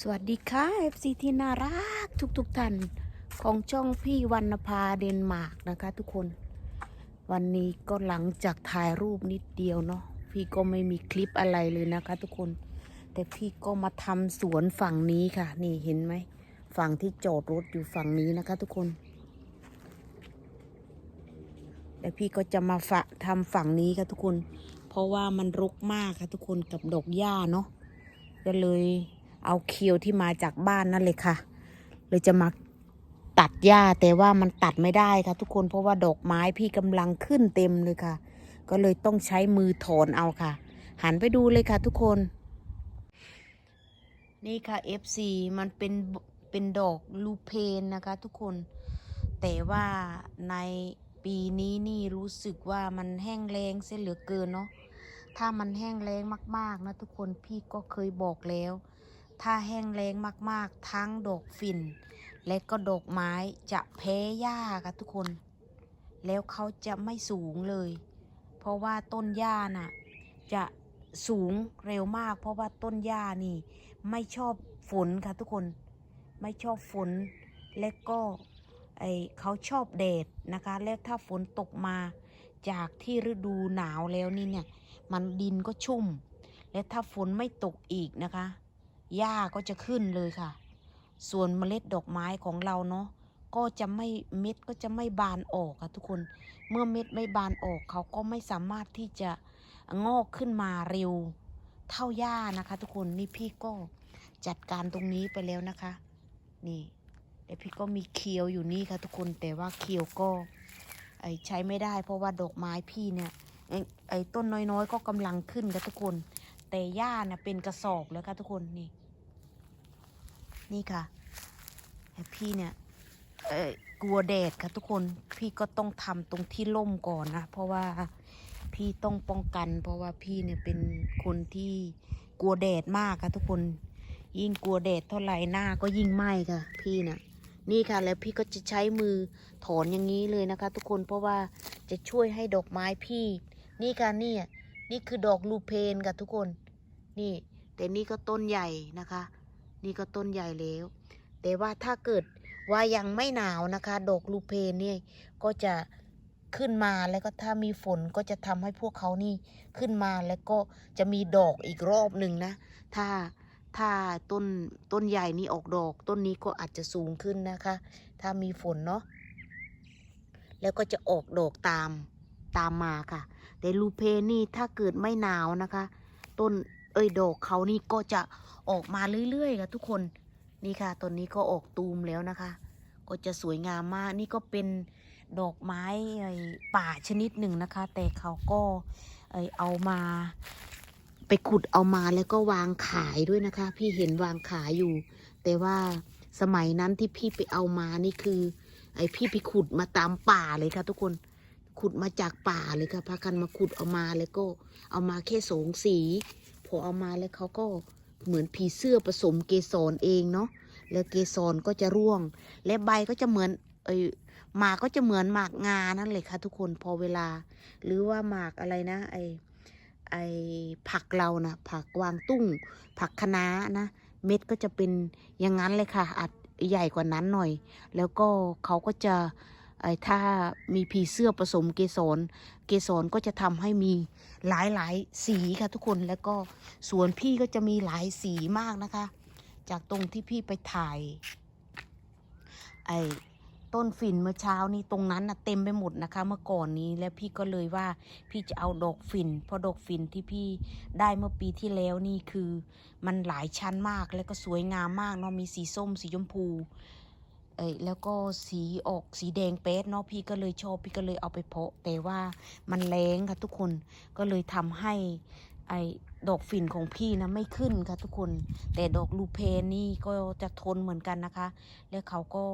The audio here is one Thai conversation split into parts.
สวัสดีค่ะ FC ที่น่ารักทุกๆทท่านของช่องพี่วรรณภาเดนมาร์กนะคะ ทุกคน วันนี้ก็หลังจากถ่ายรูปนิดเดียวเนาะพี่ก็ไม่มีคลิปอะไรเลยนะคะ ทุกคน แต่พี่ก็มาทำสวนฝั่งนี้ค่ะ นี่เห็นไหมฝั่งที่จอดรถอยู่ฝั่งนี้นะคะ ทุกคนแต่พี่ก็จะมาฝะทำฝั่งนี้ค่ะทุกคน เพราะว่ามันรกมากค่ะทุกคนกับดอกหญ้าเนาะก็เลย เอาเคียวที่มาจากบ้านนั่นเลยค่ะ เลยจะมาตัดหญ้าแต่ว่ามันตัดไม่ได้ค่ะทุกคนเพราะว่าดอกไม้พี่กำลังขึ้นเต็มเลยค่ะ ก็เลยต้องใช้มือถอนเอาค่ะ หันไปดูเลยค่ะทุกคน นี่ค่ะ FC มันเป็นเป็นดอกลูเพนนะคะทุกคน แต่ว่าในปีนี้นี่รู้สึกว่ามันแห้งแล้งเสียเหลือเกินเนาะถ้ามันแห้งแล้งมาก ๆ นะทุกคนพี่ก็เคยบอกแล้ว ถ้าแห้งแล้งมากๆ ทั้งดอกฝิ่น และก็ดอกไม้จะแพ้หญ้าค่ะทุกคน แล้วเขาจะไม่สูงเลย เพราะว่าต้นหญ้าน่ะ จะสูงเร็วมาก เพราะว่าต้นหญ้านี่ ไม่ชอบฝนค่ะทุกคน ไม่ชอบฝน และก็ไอเขาชอบแดดนะคะ แล้วถ้าฝนตกมาจากที่ฤดูหนาวแล้วนี่เนี่ย มันดินก็ชุ่ม และถ้าฝนไม่ตกอีกนะคะ หญ้าก็จะขึ้นเลยค่ะ ส่วนเมล็ดดอกไม้ของเราเนาะก็จะไม่เม็ดก็จะไม่บานออกค่ะทุกคน เมื่อเม็ดไม่บานออกเขาก็ไม่สามารถที่จะงอกขึ้นมาเร็ว เท่าหญ้านะคะ ทุกคนนี่พี่ก็จัดการตรงนี้ไปแล้วนะคะ นี่แต่พี่ก็มีเคียวอยู่นี่ค่ะทุกคนแต่ว่าเคียวก็ใช้ไม่ได้ เพราะว่าดอกไม้พี่เนี่ยไอ้ต้นน้อยๆ ก็กำลังขึ้นค่ะทุกคน แต่หญ้าเนี่ยเป็นกระสอบแล้วค่ะทุกคนนี่ นี่ค่ะแต่พี่เนี่ยเออกลัวแดดค่ะทุกคนพี่ก็ต้องทำตรงที่ร่มก่อนนะเพราะว่าพี่ต้องป้องกัน เพราะว่าพี่เนี่ยเป็นคนที่กลัวแดดมากค่ะทุกคน ยิ่งกลัวแดดเท่าไหร่หน้าก็ยิ่งไหม้ค่ะ พี่น่ะนี่ค่ะแล้วพี่ก็จะใช้มือถอนอย่างนี้เลยนะคะ ทุกคนเพราะว่าจะช่วยให้ดอกไม้พี่ นี่ค่ะนี่อะนี่คือดอกลูเพนค่ะทุกคน นี่ แต่นี่ก็ต้นใหญ่นะคะ นี่ก็ต้นใหญ่แล้ว แต่ว่าถ้าเกิดว่ายังไม่หนาวนะคะ ดอกลูเพนเนี่ยก็จะขึ้นมาแล้วก็ถ้ามีฝนก็จะทำให้พวกเขานี่ขึ้นมาแล้วก็จะมีดอกอีกรอบหนึ่งนะ ถ้าถ้าต้นต้นใหญ่นี่ออกดอก ต้นนี้ก็อาจจะสูงขึ้นนะคะ ถ้ามีฝนเนาะแล้วก็จะออกดอกตามตามมาค่ะ แต่ลูเพนนี่ถ้าเกิดไม่หนาวนะคะ ต้น เอ้ยดอกเขานี่ก็จะออกมาเรื่อยๆค่ะทุกคนนี่ค่ะต้นนี้ก็ออกตูมแล้วนะคะ ก็จะสวยงามมากนี่ก็เป็นดอกไม้ไอป่าชนิดหนึ่งนะคะ แต่เขาก็เอยเอามาไปขุดเอามาแล้วก็วางขายด้วยนะคะ พี่เห็นวางขายอยู่ แต่ว่าสมัยนั้นที่พี่ไปเอามานี่คือ ไอพี่ไปขุดมาตามป่าเลยค่ะ ทุกคนขุดมาจากป่าเลยค่ะพากันมาขุดเอามาแล้วก็เอามาแค่สองสี พอเอามาแล้วเขาก็เหมือนผีเสื้อผสมเกสรเองเนาะแล้วเกสรก็จะร่วง และใบก็จะเหมือนเอยหมากก็จะเหมือนหมากงานั่นเลยค่ะ ทุกคนพอเวลา หรือว่าหมากอะไรนะ ไอไอผักเรานะผักกวางตุ้ง ผักคะน้านะ เม็ดก็จะเป็นอย่างนั้นเลยค่ะอาจใหญ่กว่านั้นหน่อย แล้วก็เขาก็จะ ถ้ามีผีเสื้อผสมเกสร เกสรก็จะทำให้มีหลายหลายสีค่ะทุกคนแล้วก็สวนพี่ก็จะมีหลายสีมากนะคะ จากตรงที่พี่ไปถ่าย ไอ้ต้นฝิ่นเมื่อเช้านี้ตรงนั้นนะเต็มไปหมดนะคะ เมื่อก่อนนี้แล้วพี่ก็เลยว่าพี่จะเอาดอกฝิ่นเพราะดอกฝิ่นที่พี่ได้เมื่อปีที่แล้วนี่คือ มันหลายชั้นมากแล้วก็สวยงามมากเนาะมีสีส้มสีชมพู เอ้ยแล้วก็สีออกสีแดงเป๊ดเนาะพี่ก็เลยชอบพี่ก็เลยเอาไปเพาะ แต่ว่ามันแรงค่ะทุกคนก็เลยทำให้ไอ้ดอกฝิ่นของพี่นะไม่ขึ้นค่ะทุกคน แต่ดอกลูเพนนี่ก็จะทนเหมือนกันนะคะ และเขาก็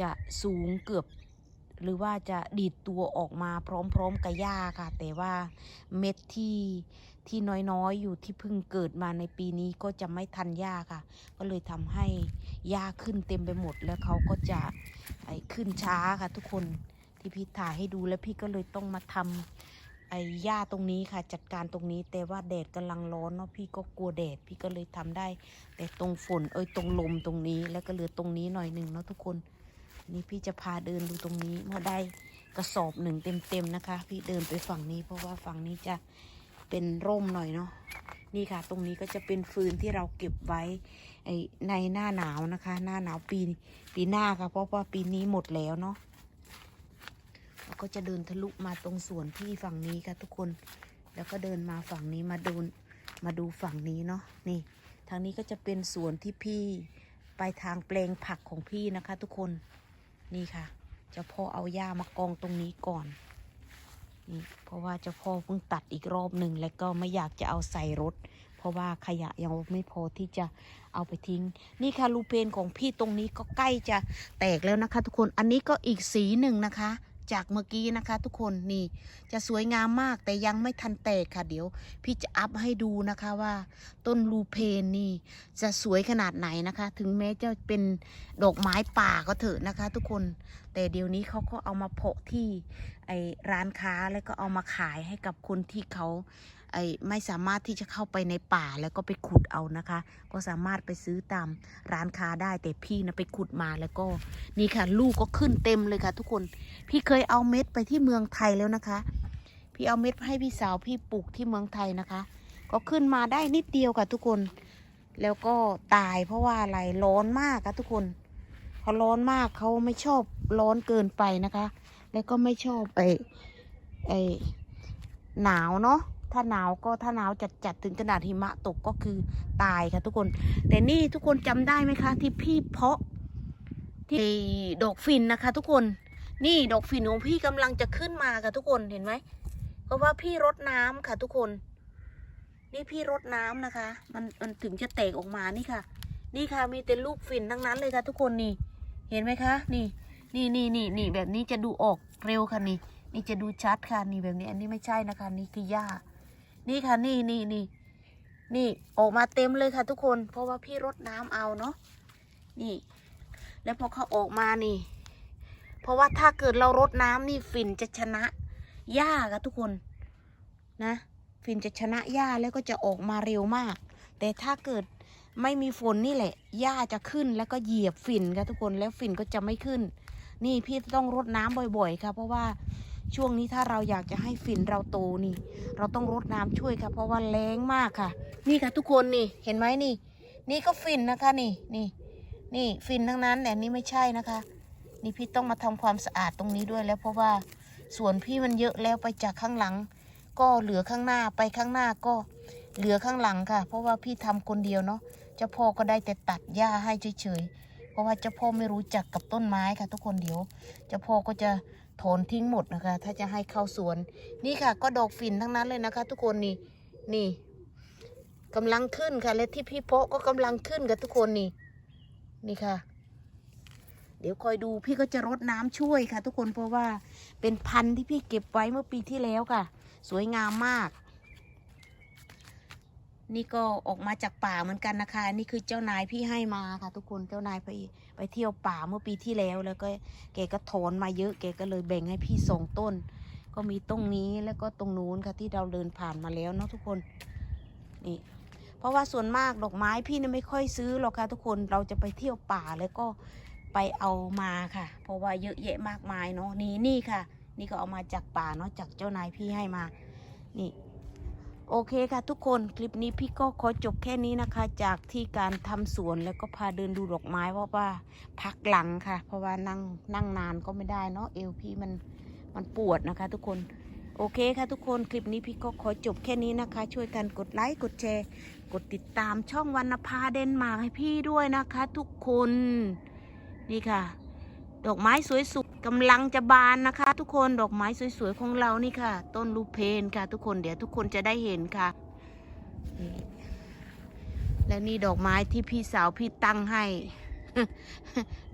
จะสูงเกือบ หรือว่าจะดีดตัวออกมาพร้อมๆกับหญ้าค่ะ แต่ว่าเม็ดที่ที่น้อยๆ อยู่ที่เพิ่งเกิดมาในปีนี้ก็จะไม่ทันหญ้าค่ะ ก็เลยทำให้หญ้าขึ้นเต็มไปหมดแล้วเขาก็จะไอ้ขึ้นช้าค่ะทุกคนที่พี่ถ่ายให้ดูแล้วพี่ก็เลยต้องมาทำไอ้หญ้าตรงนี้ค่ะ จัดการตรงนี้แต่ว่าแดดกำลังร้อนเนาะพี่ก็กลัวแดดพี่ก็เลยทำได้ แต่ตรงฝนเอ้ยตรงลมตรงนี้แล้วก็เหลือตรงนี้หน่อยหนึ่งเนาะทุกคน นี่พี่จะพาเดินดูตรงนี้เมื่อได้กระสอบหนึ่งเต็มๆนะคะ พี่เดินไปฝั่งนี้ เพราะว่าฝั่งนี้จะเป็นร่มหน่อยเนาะนี่ค่ะ ตรงนี้ก็จะเป็นฟืนที่เราเก็บไว้ในหน้าหนาวนะคะ หน้าหนาวปีปีหน้าค่ะ เพราะว่าปีนี้หมดแล้วเนาะแล้วก็จะเดินทะลุมาตรงสวนพี่ฝั่งนี้ค่ะทุกคน แล้วก็เดินมาฝั่งนี้มาดูมาดูฝั่งนี้เนาะนี่ ทางนี้ก็จะเป็นสวนที่พี่ไปทางแปลงผักของพี่นะคะ ทุกคน นี่ค่ะ เจ้าพ่อเอาหญ้ามากองตรงนี้ก่อน นี่เพราะว่าเจ้าพ่อเพิ่งตัดอีกรอบหนึ่งแล้วก็ไม่อยากจะเอาใส่รถ เพราะว่าขยะยังไม่พอที่จะเอาไปทิ้ง นี่ค่ะลูเพนของพี่ตรงนี้ก็ใกล้จะแตกแล้วนะคะ ทุกคน อันนี้ก็อีกสีหนึ่งนะคะ จากเมื่อกี้นะคะ ทุกคนนี่จะสวยงามมากแต่ยังไม่ทันแตกค่ะ เดี๋ยว พี่จะอัพให้ดูนะคะว่า ต้นลูเพนนี่ จะสวยขนาดไหนนะคะ ถึงแม้จะเป็นดอกไม้ป่าก็เถอะนะคะ ทุกคน แต่เดี๋ยวนี้เขาก็เอามาเพาะที่ไอร้านค้าแล้วก็เอามาขายให้กับคนที่เขา ไอไม่สามารถที่จะเข้าไปในป่าแล้วก็ไปขุดเอานะคะ ก็สามารถไปซื้อตามร้านค้าได้แต่พี่นะไปขุดมาแล้วก็นี่ค่ะ ลูกก็ขึ้นเต็มเลยค่ะ ทุกคนพี่เคยเอาเม็ดไปที่เมืองไทยแล้วนะคะ พี่เอาเม็ดให้พี่สาวพี่ปลูกที่เมืองไทยนะคะ ก็ขึ้นมาได้นิดเดียวค่ะทุกคน แล้วก็ตายเพราะว่าอะไรร้อนมากค่ะทุกคนเขาร้อนมากเขาไม่ชอบร้อนเกินไปนะคะ แล้วก็ไม่ชอบไอไอหนาวเนาะ ถ้าหนาวก็ถ้าหนาวจัดจัดถึงขนาดหิมะตกก็คือตายค่ะทุกคน แต่นี่ทุกคนจำได้ไหมคะ ที่พี่เพาะที่ดอกฟินนะคะ ทุกคนนี่ดอกฝิ่นของพี่กำลังจะขึ้นมาค่ะทุกคนเห็นไหมเพราะว่าพี่รดน้ำค่ะ ทุกคน นี่พี่รดน้ำนะคะ มันมันถึงจะแตกออกมานี่ค่ะ นี่ค่ะมีแต่ลูกฝิ่นทั้งนั้นเลยค่ะ ทุกคนนี่ เห็นไหมคะ นี่ นี่นี่นี่นี่แบบนี้จะดูออกเร็วค่ะนี่นี่จะดูชัดค่ะนี่แบบนี้อันนี้ไม่ใช่นะคะ นี่คือหญ้า นี่ค่ะนี่นี่นี่นี่ออกมาเต็มเลยค่ะทุกคน เพราะว่าพี่รดน้ำเอาเนาะนี่ แล้วพอเขาออกมานี่ เพราะว่าถ้าเกิดเรารดน้ำนี่ฝิ่นจะชนะหญ้าค่ะทุกคนนะฝิ่นจะชนะหญ้าแล้วก็จะออกมาเร็วมาก แต่ถ้าเกิดไม่มีฝนนี่แหละหญ้าจะขึ้นแล้วก็เหยียบฝิ่นค่ะทุกคนแล้วฝิ่นก็จะไม่ขึ้น นี่พี่ต้องรดน้ำบ่อย ๆค่ะเพราะว่า ช่วงนี้ถ้าเราอยากจะให้ฝิ่นเราโตนี่ เราต้องรดน้ำช่วยค่ะเพราะว่าแรงมากค่ะ นี่ค่ะทุกคนนี่เห็นไหมนี่ นี่ก็ฝิ่นนะคะนี่นี่ นี่ฝิ่นทั้งนั้นแต่นี่ไม่ใช่นะคะ นี่พี่ต้องมาทำความสะอาดตรงนี้ด้วยแล้วเพราะว่าสวนพี่มันเยอะแล้วไปจากข้างหลัง ก็เหลือข้างหน้าไปข้างหน้าก็เหลือข้างหลังค่ะ เพราะว่าพี่ทำคนเดียวเนาะเจ้าพ่อก็ได้แต่ตัดหญ้าให้เฉยๆเพราะว่าเจ้าพ่อไม่รู้จักกับต้นไม้ค่ะ ทุกคนเดี๋ยวเจ้าพ่อก็จะ ถอนทิ้งหมดนะคะ ถ้าจะให้เข้าสวน นี่ค่ะ ก็ดอกฝิ่นทั้งนั้นเลยนะคะ ทุกคนนี่นี่กำลังขึ้นค่ะ และที่พี่เพาะก็กำลังขึ้นกับทุกคนนี่นี่ค่ะ เดี๋ยวคอยดูพี่ก็จะรดน้ำช่วยค่ะ ทุกคนเพราะว่าเป็นพันธุ์ที่พี่เก็บไว้เมื่อปีที่แล้วค่ะ สวยงามมาก นี่ก็ออกมาจากป่าเหมือนกันนะคะ นี่คือเจ้านายพี่ให้มาค่ะ ทุกคนเจ้านายไปไปเที่ยวป่าเมื่อปีที่แล้ว แล้วก็แกก็ถอนมาเยอะแกก็เลยแบ่งให้พี่สองต้น ก็มีตรงนี้แล้วก็ตรงนู้นค่ะที่เราเดินผ่านมาแล้วเนาะทุกคนนี่เพราะว่าส่วนมากดอกไม้พี่เนี่ยไม่ค่อยซื้อหรอกค่ะ ทุกคนเราจะไปเที่ยวป่าแล้วก็ไปเอามาค่ะ เพราะว่าเยอะแยะมากมายเนาะนี่นี่ค่ะ นี่ก็เอามาจากป่าเนาะจากเจ้านายพี่ให้มานี่ โอเคค่ะทุกคนคลิปนี้พี่ก็ขอจบแค่นี้นะคะ จากที่การทำสวนแล้วก็พาเดินดูดอกไม้เพราะว่าพักหลังค่ะ เพราะว่านั่งนั่งนานก็ไม่ได้เนาะเอวพี่มันมันปวดนะคะ ทุกคนโอเคค่ะทุกคนคลิปนี้พี่ก็ขอจบแค่นี้นะคะ ช่วยกันกดไลค์กดแชร์ กดติดตามช่องวรรณภาเดนมาร์กให้พี่ด้วยนะคะ ทุกคนนี่ค่ะ ดอกไม้สวยสุดกำลังจะบานนะคะ ทุกคนดอกไม้สวยๆของเรานี่ค่ะ ต้นลูเพนค่ะ ทุกคนเดี๋ยวทุกคนจะได้เห็นค่ะ และนี่ดอกไม้ที่พี่สาวพี่ตั้งให้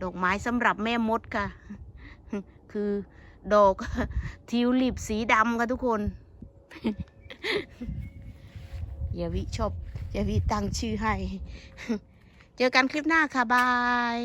ดอกไม้สำหรับแม่มดค่ะ คือดอกทิวลิปสีดำค่ะทุกคนอย่าวิชอบอย่าวิตั้งชื่อให้ เจอกันคลิปหน้าค่ะ บาย